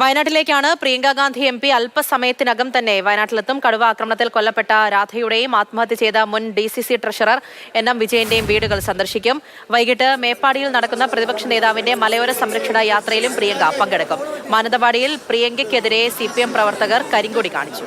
വയനാട്ടിലേക്കാണ് Priyanka Gandhi M P അല്പസമയത്തിനകം തന്നെ വയനാട്ടിലെത്തും. കടുവ ആക്രമണത്തിൽ കൊല്ലപ്പെട്ട രാധയുടെയും ആത്മഹത്യ ചെയ്ത മുൻ D C C treasurer N M വിജയന്റെയും വീടുകൾ സന്ദർശിക്കും. വൈകിട്ട് മേപ്പാടിയിൽ നടക്കുന്ന പ്രതിപക്ഷ നേതാവിന്റെ മലയോര സംരക്ഷണ യാത്രയിലും പ്രിയങ്ക പങ്കെടുക്കും. മാനന്തവാടിയിൽ പ്രിയങ്കയ്ക്കെതിരെ സി പി എം പ്രവർത്തകർ കരിങ്കൊടി കാണിച്ചു.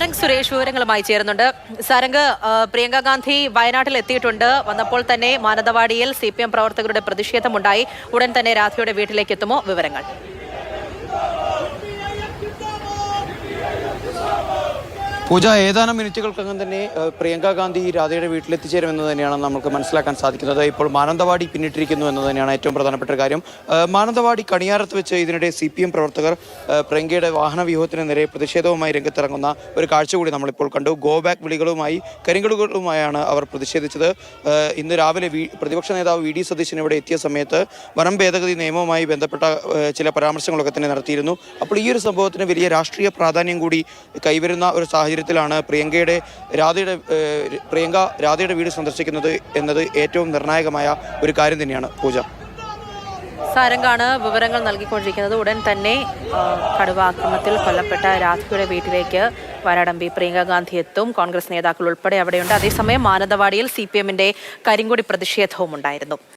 സാരംഗ് സുരേഷ് വിവരങ്ങളുമായി ചേരുന്നുണ്ട്. സാരംഗ് പ്രിയങ്ക ഗാന്ധി വയനാട്ടിൽ എത്തിയിട്ടുണ്ട്. വന്നപ്പോൾ തന്നെ മാനന്തവാടിയിൽ സി പി എം പ്രവർത്തകരുടെ പ്രതിഷേധമുണ്ടായി. ഉടൻ തന്നെ രാധയുടെ വീട്ടിലേക്ക് എത്തുമോ വിവരങ്ങൾ? പൂജ ഏതാനും മിനിറ്റുകൾക്കകം തന്നെ പ്രിയങ്ക ഗാന്ധി രാധയുടെ വീട്ടിലെത്തിച്ചേരുമെന്ന് തന്നെയാണ് നമുക്ക് മനസ്സിലാക്കാൻ സാധിക്കുന്നത്. ഇപ്പോൾ മാനന്തവാടി പിന്നിട്ടിരിക്കുന്നു എന്ന് തന്നെയാണ് ഏറ്റവും പ്രധാനപ്പെട്ട കാര്യം. മാനന്തവാടി കണിയാരത്ത് വെച്ച് ഇതിനിടെ സി പി എം പ്രവർത്തകർ പ്രിയങ്കയുടെ വാഹന വ്യൂഹത്തിന് നേരെ പ്രതിഷേധവുമായി രംഗത്തിറങ്ങുന്ന ഒരു കാഴ്ച കൂടി നമ്മളിപ്പോൾ കണ്ടു. ഗോ ബാക്ക് വിളികളുമായി കരിങ്കളുകളുമായാണ് അവർ പ്രതിഷേധിച്ചത്. ഇന്ന് രാവിലെ പ്രതിപക്ഷ നേതാവ് വി ഡി സതീശൻ ഇവിടെ എത്തിയ സമയത്ത് വനം ഭേദഗതി നിയമവുമായി ബന്ധപ്പെട്ട ചില പരാമർശങ്ങളൊക്കെ തന്നെ നടത്തിയിരുന്നു. അപ്പോൾ ഈ ഒരു സംഭവത്തിന് വലിയ രാഷ്ട്രീയ പ്രാധാന്യം കൂടി കൈവരുന്ന ഒരു സാഹചര്യത്തിലാണ് പ്രിയങ്കയുടെ രാധയുടെ പ്രിയങ്ക രാധയുടെ വീട് സന്ദർശിക്കുന്നത് എന്നത് ഏറ്റവും നിർണായകമായ ഒരു കാര്യം തന്നെയാണ്. പൂജ. സാരംഗാണ് വിവരങ്ങൾ നൽകിക്കൊണ്ടിരിക്കുന്നത്. ഉടൻ തന്നെ ആ, കടുവ ആക്രമണത്തിൽ കൊല്ലപ്പെട്ട രാധയുടെ വീട്ടിലേക്ക് വയനാടമ്പി പ്രിയങ്ക ഗാന്ധി എത്തും. കോൺഗ്രസ് നേതാക്കൾ ഉൾപ്പെടെ അവിടെയുണ്ട്. അതേസമയം മാനന്തവാടിയിൽ സി പി എമ്മിന്റെ കരിങ്കൊടി പ്രതിഷേധവും ഉണ്ടായിരുന്നു